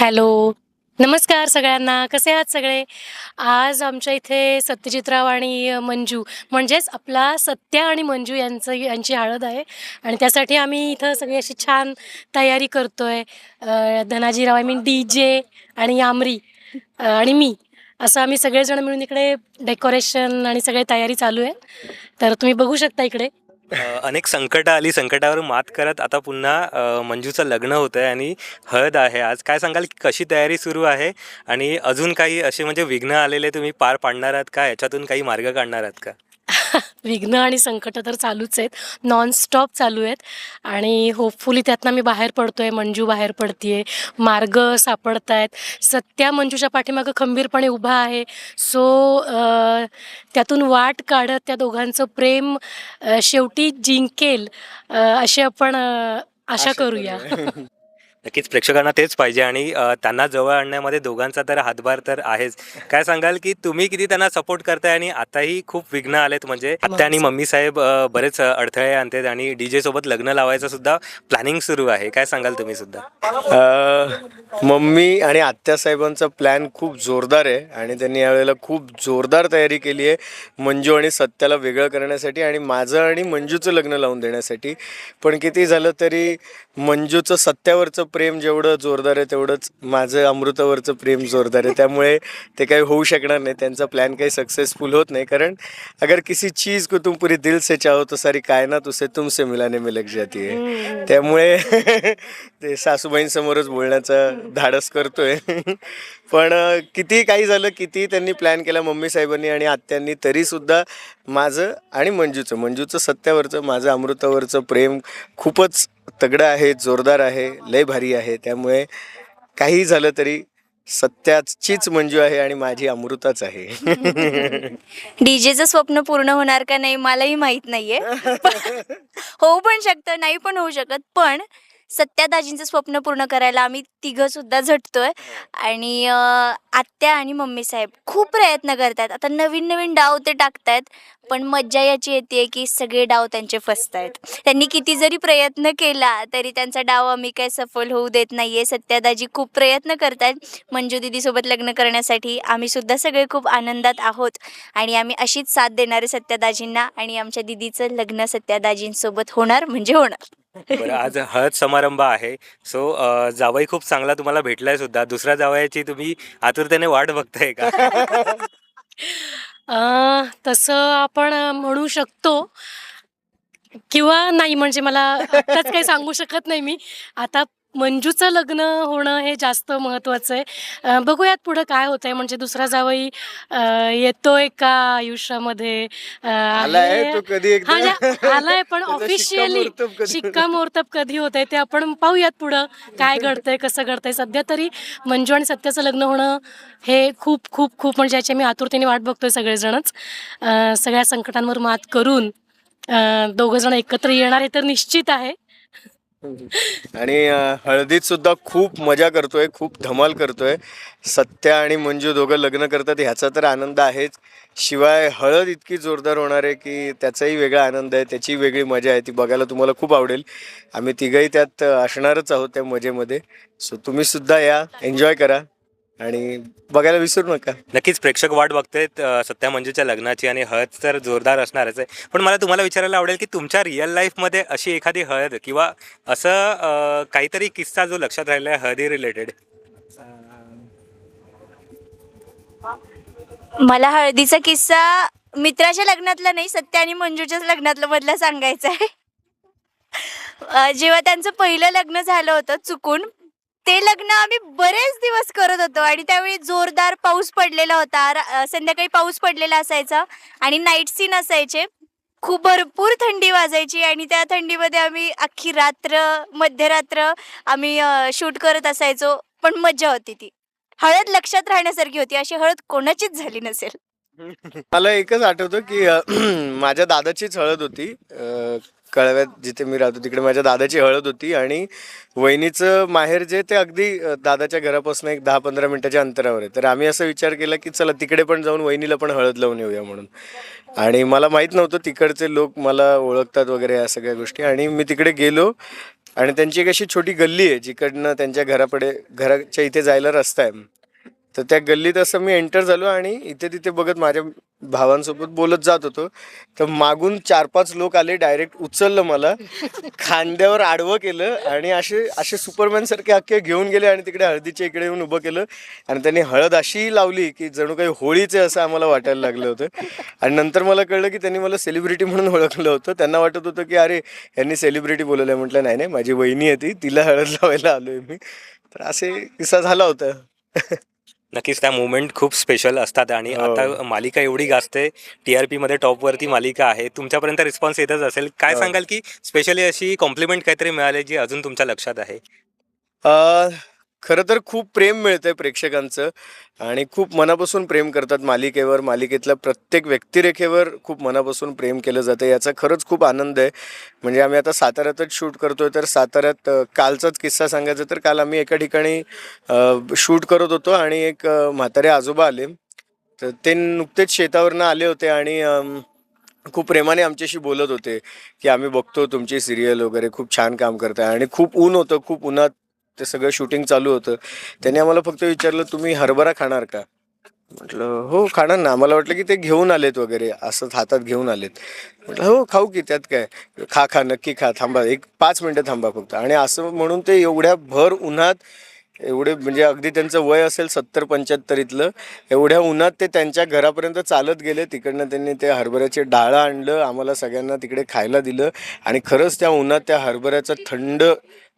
Hello. नमस्कार सगळ्यांना. कसे आहात सगळे? आज आमच्या इथे सत्यजितराव आणि मंजू. म्हणजेच आपला सत्या आणि मंजू यांचं यांची हळद आहे. आणि त्यासाठी आम्ही इथं सगळी अशी छान तयारी करतोय. आहे Dhanajirao I mean D J आणि आमरी आणि मी. असं आम्ही सगळेजण मिळून इकडे डेकोरेशन आणि सगळे तयारी चालू आहे. तर तुम्ही बघू शकता इकडे. अनेक संकट आली संकटावर मात करत आता पुन्हा मंजूचं लग्न होतं आहे आणि हळद आहे. आज काय सांगाल की कशी तयारी सुरू आहे आणि अजून काही असे म्हणजे विघ्न आलेले तुम्ही पार पाडणार आहात का? याच्यातून काही मार्ग काढणार आहात का? विघ्न आणि संकट तर चालूच आहेत. नॉनस्टॉप चालू आहेत. आणि होपफुली त्यातनं मी बाहेर पडतोय मंजू बाहेर पडतीये. मार्ग सापडत आहेत सत्या मंजूच्या पाठीमागं खंबीरपणे उभा आहे. सो त्यातून वाट काढत त्या दोघांचं प्रेम शेवटी जिंकेल अशी आपण आशा करूया. नक्कीच प्रेक्षकांना तेच पाहिजे आणि अ, त्यांना जवळ आणण्यामध्ये दोघांचा तर हातभार तर आहेच. काय सांगाल की तुम्ही किती त्यांना सपोर्ट करताय आणि आताही खूप विघ्न आलेत म्हणजे आत्या आणि मम्मी साहेब अ, बरेच अडथळे आणतात आणि डीजे सोबत लग्न लावायचं सुद्धा प्लॅनिंग सुरू आहे. काय सांगाल तुम्ही सुद्धा? अ, मम्मी आणि आत्या साहेबांचा प्लॅन खूप जोरदार आहे आणि त्यांनी यावेळेला खूप जोरदार तयारी केली आहे. मंजू आणि सत्याला वेगळं करण्यासाठी आणि माझं आणि मंजूचं लग्न लावून देण्यासाठी. पण किती झालं तरी मंजूचं सत्यावरचं प्रेम जेवढं जोरदार आहे तेवढंच माझं अमृतावरचं प्रेम जोरदार आहे. त्यामुळे ते काही होऊ शकणार नाही. त्यांचा प्लॅन काही सक्सेसफुल होत नाही. कारण अगर किसी चीज़ को तुम पूरी दिल से चाहो तो सारी कायनात उसे तुमसे मिलाने में लग जाती है. त्यामुळे ते सासूबाईंसमोरच बोलण्याचं धाडस करतोय. पण किती काही झालं किती त्यांनी प्लॅन केला मम्मी साहेबांनी आणि आत्यांनी तरी सुद्धा माझं आणि मंजूचं मंजूचं सत्यावरचं माझं अमृतावरचं प्रेम खूपच तगडं आहे जोरदार आहे लय भारी आहे. त्यामुळे काही झालं तरी सत्याचीच मंजू आहे आणि माझी अमृताच आहे. डीजेचं स्वप्न पूर्ण होणार का नाही मलाही माहीत नाहीये. होऊ पण शकतं नाही पण होऊ शकत. पण सत्यादाजींचं स्वप्न पूर्ण करायला आम्ही तिघं सुद्धा झटतोय. आणि आत्या आणि मम्मी साहेब खूप प्रयत्न करतात आता नवीन नवीन डाव ते टाकतायत पण मज्जा याची येते की सगळे डाव त्यांचे फसतायत. त्यांनी किती जरी प्रयत्न केला तरी त्यांचा डाव आम्ही काय सफल होऊ देत नाहीये. सत्यादाजी खूप प्रयत्न करतायत. मंजू दिदीसोबत लग्न करण्यासाठी आम्ही सुद्धा सगळे खूप आनंदात आहोत. आणि आम्ही अशीच साथ देणार आहे सत्यादाजींना आणि आमच्या दिदीचं लग्न सत्यादाजींसोबत होणार म्हणजे होणार. बरं आज हळद समारंभ आहे. सो जावई खूप चांगला तुम्हाला भेटलाय सुद्धा. दुसऱ्या जावयाची तुम्ही आतुरतेने वाट बघताय का? अं, तसं आपण म्हणू शकतो किंवा नाही म्हणजे मला आत्ताच काही सांगू शकत नाही मी. आता मंजूचं लग्न होणं हे जास्त महत्त्वाचं आहे. अं, बघूयात पुढं काय होतंय. म्हणजे दुसरा जावई अं, येतोय का आयुष्यामध्ये? अं, आलाय आहे- तो कधी एकदा? हा, आलाय पण त्याचा ऑफिशियली शिक्कामोर्तब कधी- शिक्कामोर्तब कधी होतंय ते आपण पाहूयात पुढं. काय घडतंय कसं घडतंय? सध्या तरी मंजू आणि सत्याचं लग्न होणं हे खूप खूप खूप म्हणजे याची मी आतुरतेने वाट बघतोय सगळेजणच. अं, सगळ्या संकटांवर मात करून दोघं जण एकत्र येणार हे तर निश्चित आहे. आणि हळदीत सुद्धा खूप मजा करतोय खूप धमाल करतोय. सत्या आणि मंजू दोघं लग्न करतात ह्याचा तर आनंद आहेच. शिवाय हळद इतकी जोरदार होणार आहे की त्याचाही वेगळा आनंद आहे त्याची वेगळी मजा आहे ती बघायला तुम्हाला खूप आवडेल. आम्ही तिघही त्यात असणारच आहोत त्या मजेमध्ये. सो तुम्ही सुद्धा या एन्जॉय करा. आणि बघायला विसरू नका. नक्कीच प्रेक्षक वाट बघतायत अ, सत्या मंजूच्या लग्नाची आणि हळद तर जोरदार असणारच आहे. पण मला तुम्हाला विचारायला आवडेल की तुमच्या रिअल लाईफमध्ये अशी एखादी हळद किंवा असं अ, काहीतरी किस्सा जो लक्षात राहिला आहे हळदी रिलेटेड मला हळदीचा किस्सा मित्राच्या लग्नातला नाही सत्या आणि मंजूच्याच लग्नातला मधला सांगायचा आहे. अं, जेव्हा त्यांचं पहिलं लग्न झालं होतं चुकून ते लग्न आम्ही बरेच दिवस करत होतो आणि त्यावेळी जोरदार पाऊस पडलेला होता. रा- संध्याकाळी पाऊस पडलेला असायचा आणि नाईट सीन असायचे. खूप भरपूर थंडी वाजायची आणि त्या थंडीमध्ये आम्ही अख्खी रात्र मध्यरात्र आम्ही शूट करत असायचो. पण मज्जा होती ती. हळद लक्षात राहण्यासारखी होती. अशी हळद कोणाचीच झाली नसेल. मला एकच आठवतं की अ, माझ्या दादाचीच हळद होती. अ, कळव्यात जिथे मी राहतो तिकडे माझ्या दादाची हळद होती आणि वहिनीचं माहेर जे ते अगदी दादाच्या घरापासून एक दहा पंधरा मिनिटाच्या अंतरावर आहे. तर आम्ही असा विचार केला की चला तिकडे पण जाऊन वहिनीला पण हळद लावून येऊया म्हणून. आणि मला माहीत नव्हतं तिकडचे लोक मला ओळखतात वगैरे या सगळ्या गोष्टी. आणि मी तिकडे गेलो आणि त्यांची एक अशी छोटी गल्ली आहे जिकडनं त्यांच्या घराकडे घराच्या इथे जायला रस्ता आहे. तर त्या गल्लीत असं मी एंटर झालो आणि इथे तिथे बघत माझ्या भावांसोबत बोलत जात होतो. तर मागून चार पाच लोक आले डायरेक्ट उचललं मला. खांद्यावर आडवं केलं आणि असे असे सुपरमॅन सारखे अख्खे घेऊन गेले आणि तिकडे हळदीच्या इकडे येऊन उभं केलं. आणि त्यांनी हळद अशी लावली की जणू काही होळीचे असं आम्हाला वाटायला लागलं होतं. आणि नंतर मला कळलं की त्यांनी मला सेलिब्रिटी म्हणून ओळखलं होतं. त्यांना वाटत होतं की अरे यांनी सेलिब्रिटी बोलवलं म्हटलं नाही नाही माझी वहिनी आहे ती. तिला हळद लावायला आलोय मी. तर असे किस्सा झाला होता. नक्कीच त्या मुवमेंट खूप स्पेशल असतात आणि हो. आता मालिका एवढी गाजते टीआरपी मध्ये टॉपवरती मालिका आहे तुमच्यापर्यंत रिस्पॉन्स येतच असेल काय हो. सांगाल की स्पेशली अशी कॉम्प्लिमेंट काहीतरी मिळाली जी अजून तुमच्या लक्षात आहे अ, खरं तर खूप प्रेम मिळतंय प्रेक्षकांचं आणि खूप मनापासून प्रेम करतात मालिकेवर. मालिकेतल्या प्रत्येक व्यक्तिरेखेवर खूप मनापासून प्रेम केलं जातं. याचा खरंच खूप आनंद आहे. म्हणजे आम्ही आता साताऱ्यातच शूट करतोय तर साताऱ्यात कालचाच किस्सा सांगायचा तर काल आम्ही एका ठिकाणी शूट करत होतो आणि एक म्हातारे आजोबा आले. तर ते नुकतेच शेतावरनं आले होते आणि खूप प्रेमाने आमच्याशी बोलत होते की आम्ही बघतो तुमची सिरियल वगैरे खूप छान काम करताय आणि खूप ऊन होतं खूप उन्हात ते सगळं शूटिंग चालू होतं. त्यांनी आम्हाला फक्त विचारलं तुम्ही हरभरा खाणार का? म्हटलं हो खाणार ना. आम्हाला वाटलं की ते घेऊन आलेत वगैरे असंच हातात घेऊन आलेत. म्हटलं हो खाऊ की त्यात काय? खा खा नक्की खा थांबा एक पाच मिनटं थांबा फक्त. आणि असं म्हणून ते एवढ्या भर उन्हात एवढे म्हणजे अगदी त्यांचं वय असेल सत्तर पंच्याहत्तरीतलं एवढ्या उन्हात ते त्यांच्या घरापर्यंत चालत गेले. तिकडनं त्यांनी ते हरभऱ्याचे डाळं आणलं आम्हाला सगळ्यांना तिकडे खायला दिलं. आणि खरंच त्या उन्हात त्या हरभऱ्याचं थंड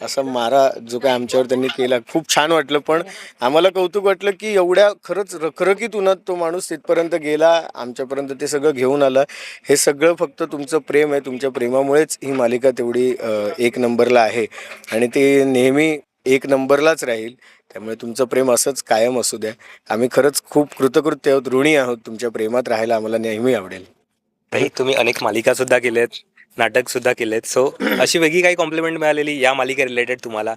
असा मारा जो काय आमच्यावर त्यांनी केला खूप छान वाटलं. पण आम्हाला कौतुक वाटलं की एवढ्या खरंच रखरखीत उन्हात तो माणूस तिथपर्यंत गेला आमच्यापर्यंत ते सगळं घेऊन आलं. हे सगळं फक्त तुमचं प्रेम आहे तुमच्या प्रेमामुळेच ही मालिका तेवढी एक नंबरला आहे. आणि ते नेहमी एक नंबरलाच राहील. त्यामुळे तुमचं प्रेम असंच कायम असू द्या. आम्ही खरंच खूप कृतकृत्य आहोत ऋणी आहोत. तुमच्या प्रेमात राहायला आम्हाला नेहमी आवडेल. तुम्ही अनेक मालिका सुद्धा आहेत नाटक सुद्धा केलेत. सो अशी वेगळी काही कॉम्प्लिमेंट मिळालेली या मालिके रिलेटेड तुम्हाला?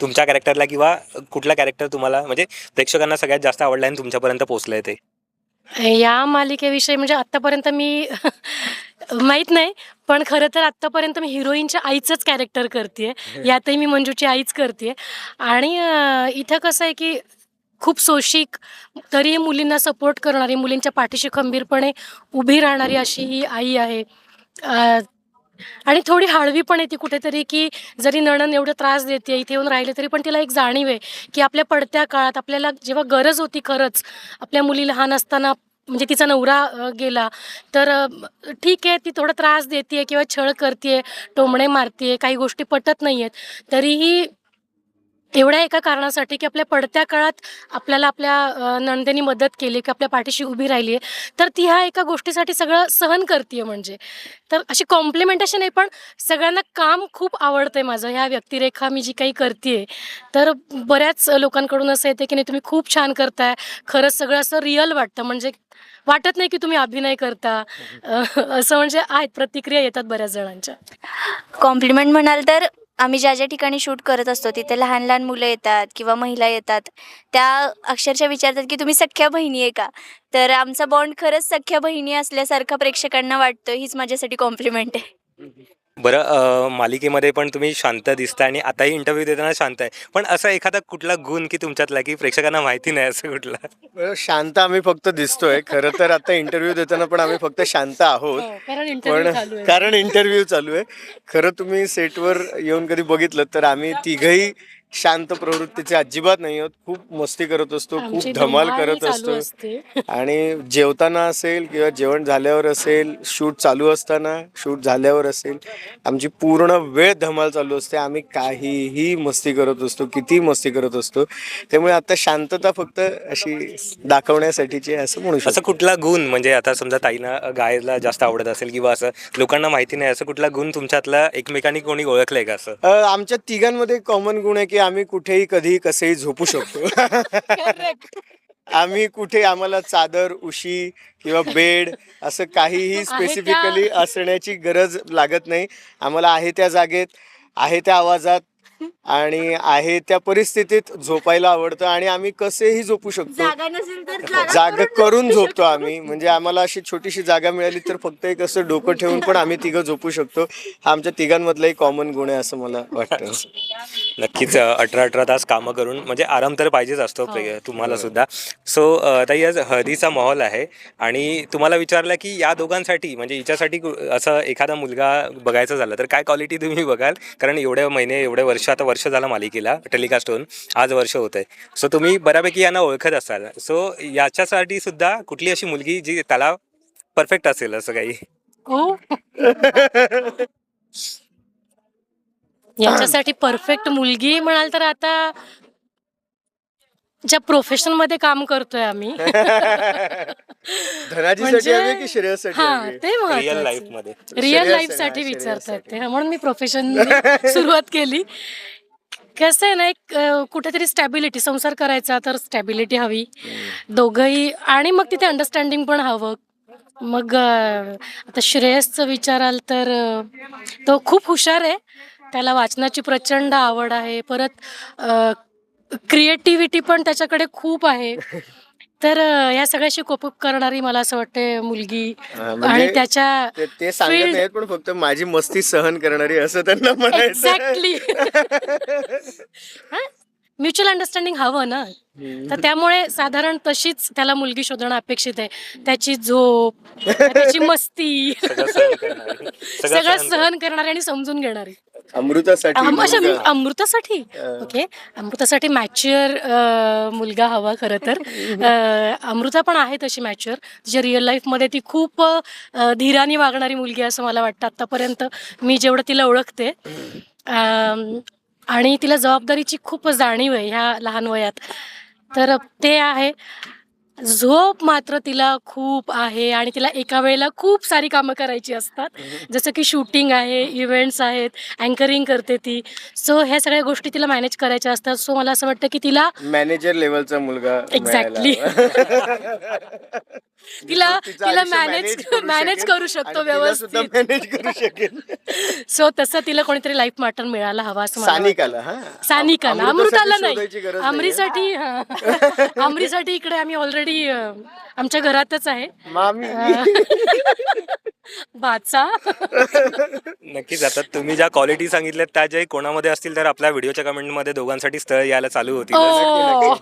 तुमच्या कॅरेक्टरला किंवा कुठला कॅरेक्टर तुम्हाला म्हणजे प्रेक्षकांना सगळ्यात जास्त आवडला आणि तुमच्यापर्यंत पोहोचलंय ते? या मालिकेविषयी म्हणजे आत्तापर्यंत मी माहीत नाही पण खरं तर आत्तापर्यंत मी हिरोईनच्या आईचंच कॅरेक्टर करते यातही मी मंजूची आईच करते आणि इथं कसं आहे की खूप सोशिक तरी मुलींना सपोर्ट करणारी मुलींच्या पाठीशी खंबीरपणे उभी राहणारी अशी ही आई आहे. आणि थोडी हळवी पण येते कुठेतरी की जरी नणन एवढं त्रास देते इथे येऊन राहिले तरी पण तिला एक जाणीव आहे की आपल्या पडत्या काळात आपल्याला जेव्हा गरज होती खरंच आपल्या मुली लहान असताना म्हणजे तिचा नवरा गेला तर ठीक आहे ती थोडा त्रास देते किंवा छळ करते टोमणे मारते काही गोष्टी पटत नाही आहेत तरीही एवढ्या एका कारणासाठी की आपल्या पडत्या काळात आपल्याला आपल्या नंदेनी मदत केली की आपल्या पाठीशी उभी राहिली आहे. तर ती ह्या एका गोष्टीसाठी सगळं सहन करते म्हणजे. तर अशी कॉम्प्लिमेंटेशन आहे पण सगळ्यांना काम खूप आवडतंय माझं. ह्या व्यक्तिरेखा मी जी काही करते तर बऱ्याच लोकांकडून असं येते की नाही तुम्ही खूप छान करताय. खरंच सगळं असं रिअल वाटतं. म्हणजे वाटत नाही की तुम्ही अभिनय करता. असं म्हणजे आहेत प्रतिक्रिया येतात बऱ्याच जणांच्या. कॉम्प्लिमेंट म्हणाल तर आम्ही ज्या ज्या ठिकाणी शूट करत असतो तिथे लहान लहान मुलं येतात किंवा महिला येतात त्या अक्षरशः विचारतात की तुम्ही सख्ख्या बहिणी आहे का? तर आमचा बॉन्ड खरंच सख्ख्या बहिणी असल्यासारखा प्रेक्षकांना वाटतो हीच माझ्यासाठी कॉम्प्लिमेंट आहे. बरं मालिकेमध्ये पण तुम्ही शांत दिसता आणि आताही इंटरव्ह्यू देताना शांत आहे. पण असा एखादा कुठला गुण की तुमच्यातला की प्रेक्षकांना माहिती नाही असं कुठला? बरं, शांत आम्ही फक्त दिसतोय. खरं तर आता इंटरव्ह्यू देताना पण आम्ही फक्त शांत आहोत. कारण इंटरव्ह्यू पण चालू आहे. कारण इंटरव्ह्यू चालू आहे. खरं तुम्ही सेटवर येऊन कधी बघितलं तर आम्ही तिघही शांत प्रवृत्तीचे अजिबात नाही आहोत खूप मस्ती करत असतो खूप आमची धमाल धमाल करत चालू असतो. असते. आणि जेवताना असेल किंवा जेवण झाल्यावर असेल शूट चालू असताना शूट झाल्यावर असेल आमची पूर्ण वेळ धमाल चालू असते. आम्ही काहीही मस्ती करत असतो किती मस्ती करत असतो. त्यामुळे आता शांतता फक्त अशी दाखवण्यासाठीची आहे असं म्हणू असं शकतो. कुठला गुण म्हणजे आता समजा ताईना गायला जास्त आवडत असेल किंवा असं लोकांना माहिती नाही असं कुठला गुण तुमच्यातला एकमेकांनी कोणी ओळखलंय का असं? अ, आमच्या तिघांमध्ये कॉमन गुण आहे की आम्ही कुठेही कधी कसेही झोपू शकतो. आम्ही कुठे आम्हाला चादर उशी किंवा बेड असं काहीही स्पेसिफिकली असण्याची गरज लागत नाही. आम्हाला आहे त्या जागेत आहे त्या आवाजात आणि आहे त्या परिस्थितीत झोपायला आवडतं आणि आम्ही कसेही झोपू शकतो. जागा नसेल तर जागा जागा करून झोपतो आम्ही. म्हणजे आम्हाला अशी छोटीशी जागा मिळाली तर फक्त एक असं डोकं ठेवून पण आम्ही तिघं झोपू शकतो. हा आमच्या तिघांमधलाही कॉमन गुण आहे असं मला वाटतं. नक्कीच अठरा अठरा तास कामं करून म्हणजे आराम तर पाहिजेच असतो प्रे- तुम्हाला सुद्धा. सो ताई आज हळदीचा माहोल आहे आणि तुम्हाला विचारलं की या दोघांसाठी म्हणजे हिच्यासाठी कु- असं एखादा मुलगा बघायचा झाला तर काय क्वालिटी तुम्ही बघाल? कारण एवढे महिने एवढे वर्ष आता वर्ष झालं मालिकेला टेलिकास्ट होऊन. आज वर्ष होत आहे सो तुम्ही बऱ्यापैकी यांना ओळखत असाल. सो याच्यासाठी सुद्धा कुठली अशी मुलगी जी त्याला परफेक्ट असेल असं काही? हो. याच्यासाठी परफेक्ट मुलगी म्हणाल तर आता ज्या प्रोफेशनमध्ये काम करतोय आम्ही. धनाजीसाठी म्हणजे- हवी की श्रेयससाठी हा हवी ते रिअल महत्वाचं लाईफमध्ये. रिअल लाईफ आहे, साठी हा, श्रेयससाठी. ते. म्हणून मी प्रोफेशन सुरुवात केली. कसं आहे ना एक अं, कुठेतरी स्टॅबिलिटी संसार करायचा तर स्टॅबिलिटी हवी. दोघंही आणि मग तिथे अंडरस्टँडिंग पण हवं. मग अं, आता श्रेयसचं विचाराल तर अं, तो खूप हुशार आहे. त्याला वाचनाची प्रचंड आवड आहे. परत क्रिएटिव्हिटी पण त्याच्याकडे खूप आहे. तर अं, या सगळ्याशी कोपअप करणारी मला असं वाटते मुलगी हा, आणि म्हणजे त्याच्या ते- ते सांगत नाहीत पण फक्त माझी मस्ती सहन करणारी असं त्यांना म्हणायचं एक्झॅक्टली म्युच्युअल अंडरस्टँडिंग हवं ना. तर त्यामुळे साधारण तशीच त्याला मुलगी शोधणं अपेक्षित आहे. त्याची झोप त्याची मस्ती सगळं सहन करणारी. सगळं सहन सहन करणारी आणि समजून घेणारी. अमृतासाठी मुलगा. अमृतासाठी. ओके. अमृतासाठी मॅच्युअर मुलगा हवा खरं तर. अं, अमृता पण आहे तशी मॅच्युअर. तिच्या रिअल लाईफमध्ये ती खूप अं, धीराने वागणारी मुलगी आहे असं मला वाटतं. आत्तापर्यंत मी जेवढं तिला ओळखते आणि तिला जबाबदारीची खूप जाणीव आहे ह्या लहान वयात. तर ते आहे. झोप मात्र तिला खूप आहे आणि तिला एका वेळेला खूप सारी कामं करायची असतात. जसं की शूटिंग आहे इव्हेंट्स आहेत अँकरिंग करते ती. सो ह्या सगळ्या गोष्टी तिला मॅनेज करायच्या असतात. सो मला असं वाटतं की तिला मॅनेजर लेवलचा मुलगा Exactly. तिला तिला मॅनेज मॅनेज करू शकतो व्यवस्थित. मॅनेज करू शकेल सो तसं तिला कोणीतरी लाईफ पार्टनर मिळाला हवा असं. सानिकाला हा. सानिकाला अमृताला नाही. अमरीसाठी हा. अमरीसाठी इकडे आम्ही ऑलरेडी आमच्या घरातच आहे. मामी. बाचा नक्कीच आता तुम्ही ज्या क्वालिटी सांगितल्यात त्या ज्याही कोणामध्ये असतील तर आपल्या व्हिडिओच्या कमेंटमध्ये दोघांसाठी स्थळ यायला चालू होतील. ओ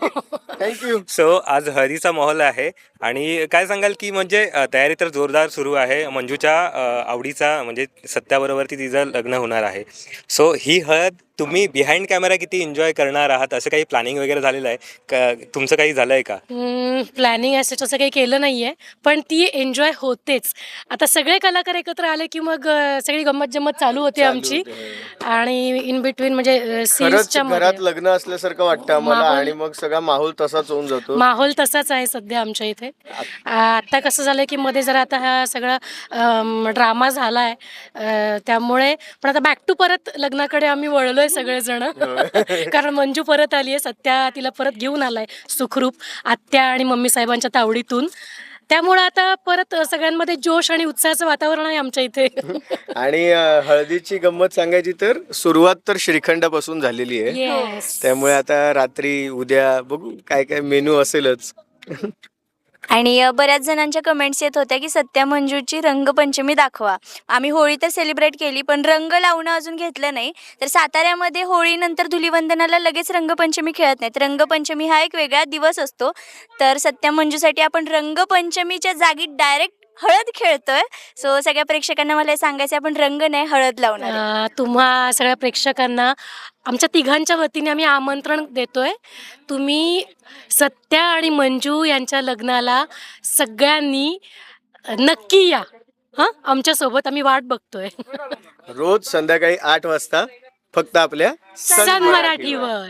थँक्यू सो आज हळदीचा माहोल आहे. आणि काय सांगाल की म्हणजे अ, तयारी तर जोरदार सुरू आहे. मंजूच्या अ, आवडीचा म्हणजे सत्याबरोबर ती तिचं लग्न होणार आहे. सो ही हळद तुम्ही बिहाइंड कॅमेरा किती एन्जॉय करणार आहात? असं काही प्लॅनिंग वगैरे झालेलं आहे? का तुमचं काही झालंय का? प्लॅनिंग असं असं काही केलं नाहीये. पण ती एन्जॉय होतेच. आता सगळे कलाकार एकत्र आले की मग अं, सगळी गंमत जम्मत चालू होते आमची आणि इन बिटवीन म्हणजे खरंच घरात लग्न असल्यासारखं वाटतं आम्हाला माहोल- आणि मग सगळा माहोल तसाच होऊन जातो. माहोल तसाच आहे सध्या आमच्या इथे. आता कसं झालंय की मध्ये जरा आता हा सगळा ड्रामा झालाय. त्यामुळे पण आता बॅक टू परत लग्नाकडे आम्ही वळलोय सगळेजण. कारण मंजू परत आली आहे सत्या तिला परत घेऊन आलाय सुखरूप आत्या आणि मम्मी साहेबांच्या तावडीतून. त्यामुळे आता परत सगळ्यांमध्ये जोश आणि उत्साहाचं वातावरण आहे आमच्या इथे. आणि अं, हळदीची गंमत सांगायची तर सुरुवात तर श्रीखंडापासून झालेली आहे. त्यामुळे आता रात्री उद्या बघू काय काय मेनू असेलच. आणि बऱ्याच जणांच्या कमेंट्स येत होत्या की सत्या मंजूची रंगपंचमी दाखवा. आम्ही होळी तर सेलिब्रेट केली पण रंग लावणं अजून घेतलं नाही. तर साताऱ्यामध्ये होळीनंतर धुलीवंदनाला लगेच रंगपंचमी खेळत नाहीत. रंगपंचमी हा एक वेगळा दिवस असतो. तर सत्या मंजूसाठी आपण रंगपंचमीच्या जागी डायरेक्ट हळद खेळतोय. सो सगळ्या प्रेक्षकांना मला हे सांगायचं आपण रंग नाही हळद लावणार आहे. अं, तुम्हा सगळ्या प्रेक्षकांना आमच्या तिघांच्या वतीने आम्ही आमंत्रण देतोय. तुम्ही सत्या आणि मंजू यांच्या लग्नाला सगळ्यांनी नक्की या. हां? आमच्यासोबत आम्ही वाट बघतोय. रोज संध्याकाळी आठ वाजता फक्त आपल्या सन मराठीवर.